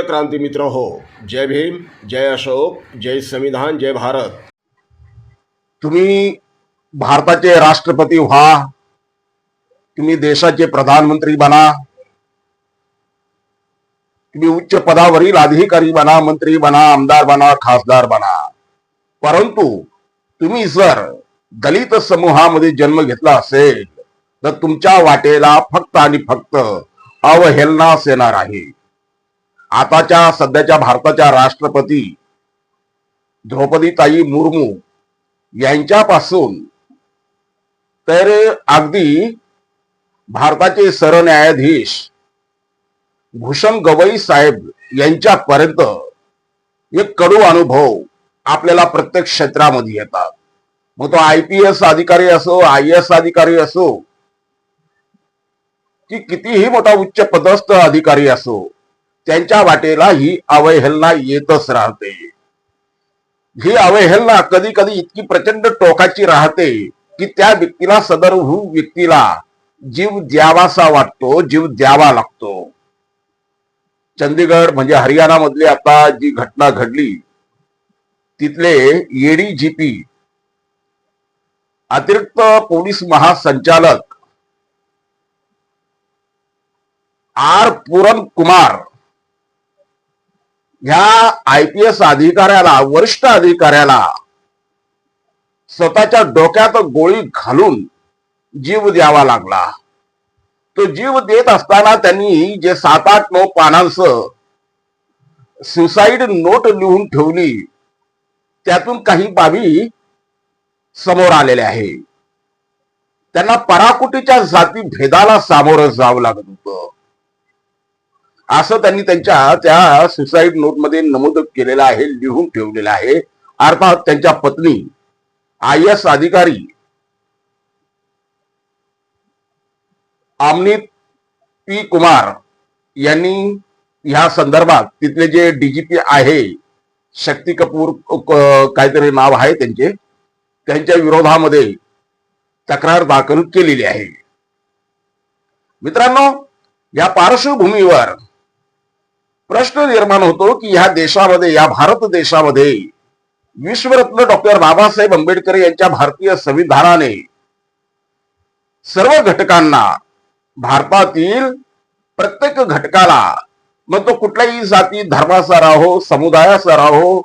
प्रिय क्रांती मित्र हो जय भीम जय अशोक जय संविधान जय भारत. तुम्ही भारताचे राष्ट्रपती व्हा तुम्ही देशाचे प्रधानमंत्री बना तुम्ही उच्च पदावरील अधिकारी बना मंत्री बना आमदार बना खासदार बना. परंतु तुम्ही जर दलित समूहामध्ये जन्म घेतला असेल तर तुमच्या वाटेला फक्त आणि फक्त अवहेलनाच येणार आहे. आताच्या सध्याच्या भारताच्या राष्ट्रपती द्रौपदीताई मुर्मू यांच्यापासून तर अगदी भारताचे सरन्यायाधीश भूषण गवई साहेब यांच्यापर्यंत एक कडू अनुभव आपल्याला प्रत्येक क्षेत्रामध्ये येतात. मग तो आय पी एस अधिकारी असो आय एस अधिकारी असो की कितीही मोठा उच्च पदस्थ अधिकारी असो त्यांच्या वाटेला ही अवहेलना येतच राहते. ही अवहेलना कधी कधी इतकी प्रचंड टोकाची राहते की त्या व्यक्तीला सदरहू व्यक्तीला जीव द्यावासा वाटतो जीव द्यावा लागतो. चंदीगड म्हणजे हरियाणा मधली आता जी घटना घडली तिथले एडीजीपी अतिरिक्त पोलीस महासंचालक आर पूरन कुमार ह्या आय पी एस अधिकाऱ्याला वरिष्ठ अधिकाऱ्याला स्वतःच्या डोक्यात गोळी घालून जीव द्यावा लागला. तो जीव देत असताना त्यांनी जे सात आठ नऊ पानांचं सुसाईड नोट लिहून ठेवली त्यातून काही बाबी समोर आलेल्या आहे त्यांना पराकुटीच्या जाती भेदाला सामोरं जावं लागत होतं. असं त्यांनी त्यांच्या त्या सुसाईड नोटमध्ये नमूद केलेलं आहे लिहून ठेवलेलं आहे. अर्थात त्यांच्या पत्नी आय एस अधिकारी आमनीत पी कुमार यांनी ह्या संदर्भात तिथले जे डीजीपी आहे शक्ती कपूर काहीतरी नाव आहे त्यांचे त्यांच्या विरोधामध्ये तक्रार दाखल केलेली आहे. मित्रांनो या पार्श्वभूमीवर प्रश्न निर्माण होतो की ह्या देशामध्ये या भारत देशामध्ये विश्वरत्न डॉक्टर बाबासाहेब आंबेडकर यांच्या भारतीय संविधानाने सर्व घटकांना भारतातील प्रत्येक घटकाला मग तो कुठल्याही जाती धर्माचा राहो समुदायाचा राहो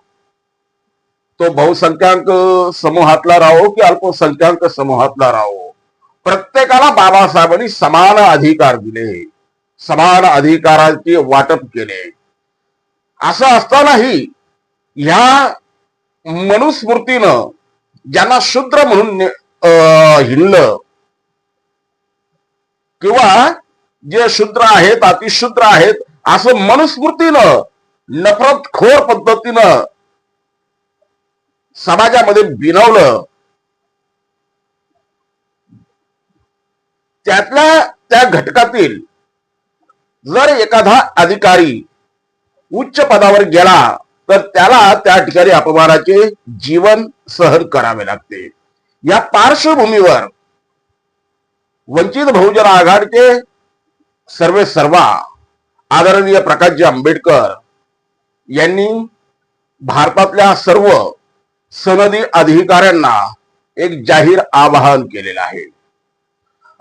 तो बहुसंख्याक समूहातला राहो की अल्पसंख्याक समूहातला राहो प्रत्येकाला बाबासाहेबांनी समान अधिकार दिले. समान अधिकाराचे वाटप केले. असं असतानाही ह्या मनुस्मृतीनं ज्यांना शूद्र म्हणून अं, किंवा जे शूद्र आहेत अतिशूद्र आहेत असं मनुस्मृतीनं नफरतखोर पद्धतीनं समाजामध्ये बिनवलं त्यातल्या त्या घटकातील जर एखादा अधिकारी उच्च पदावर गेला तर त्याला त्या ठिकाणी अपमानाचे जीवन सहन करावे लागते. या पार्श्वभूमीवर वंचित बहुजन आघाडीचे सर्वे सर्वा आदरणीय प्रकाशजी आंबेडकर यांनी भारतातल्या सर्व सनदी अधिकाऱ्यांना एक जाहीर आवाहन केलेलं आहे.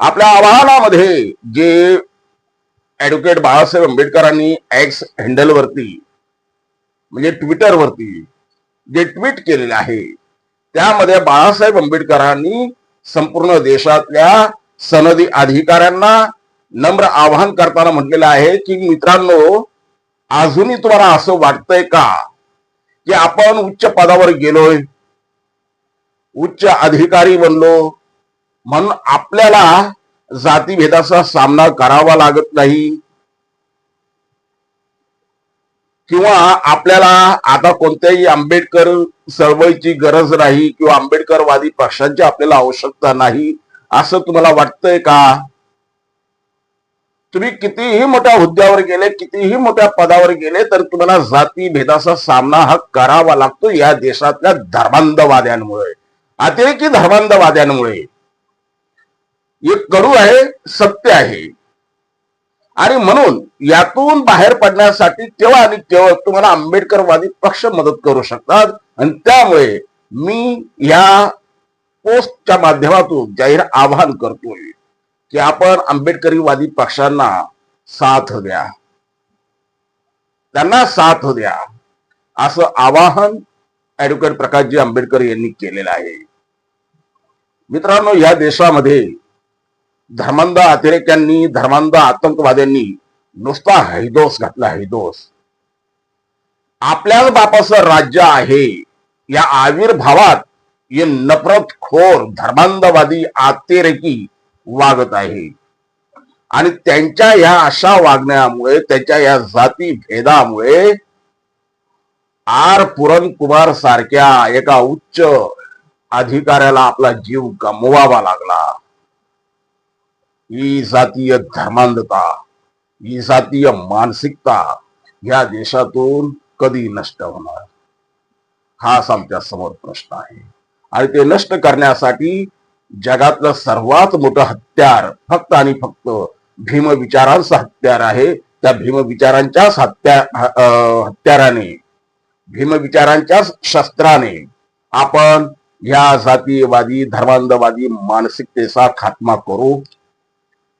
आपल्या आवाहनामध्ये जे ऍडव्होकेट बाळासाहेब आंबेडकरांनी एक्स हँडलवरती म्हणजे ट्विटरवरती जे ट्विट केलेले आहे त्यामध्ये बाळासाहेब आंबेडकरांनी संपूर्ण देशातल्या सनदी अधिकाऱ्यांना नम्र आवाहन करताना म्हटलेलं आहे की मित्रांनो अजूनही तुम्हाला असं वाटतंय का की आपण उच्च पदावर गेलोय? उच्च अधिकारी बनलो म्हणून आपल्याला जातीभेदाचा सामना करावा लागत नाही. किंवा आपल्याला आता कोणत्याही आंबेडकर चळवळीची गरज नाही किंवा आंबेडकरवादी पक्षांची आपल्याला आवश्यकता नाही असं तुम्हाला वाटतंय का? तुम्ही कितीही मोठ्या हुद्द्यावर गेले कितीही मोठ्या पदावर गेले तर तुम्हाला जाती भेदाचा सामना हा करावा लागतो या देशातल्या धर्मांधवाद्यांमुळे. अतिरेकी धर्मांधवाद्यांमुळे. एक कडू आहे सत्य आहे. आणि म्हणून यातून बाहेर पडण्यासाठी केव्हा आणि केवळ तुम्हाला आंबेडकरवादी पक्ष मदत करू शकतात. आणि त्यामुळे मी या पोस्टच्या माध्यमातून जाहीर आवाहन करतोय की आपण आंबेडकरीवादी पक्षांना साथ द्या. त्यांना साथ द्या. असं आवाहन ऍडव्होकेट प्रकाशजी आंबेडकर यांनी केलेलं आहे. मित्रांनो या देशामध्ये धर्मांध अतिरेक्यांनी धर्मांध आतंकवाद्यांनी नुसता हैदोस घातला हैदोस. आपल्याच बापाचं राज्य आहे. या आविर्भावात हे नफरत खोर धर्मांधवादी अतिरेकी वागत आहे. आणि त्यांच्या या अशा वागण्यामुळे त्यांच्या या जाती भेदामुळे आर पुरण कुमार सारख्या एका उच्च अधिकाऱ्याला आपला जीव गमवावा लागला. ही जातीय धर्मांधता ही जातीय मानसिकता या देशातून कधी नष्ट होणार? हाच आमच्यासमोर प्रश्न आहे. आणि ते नष्ट करण्यासाठी जगातलं सर्वात मोठं हत्यार फक्त आणि फक्त भीम विचारांचं हत्यार आहे. त्या भीम विचारांच्याच हत्या अं, हत्याराने भीम विचारांच्याच शस्त्राने आपण या जातीयवादी धर्मांधवादी मानसिकतेचा खात्मा करू.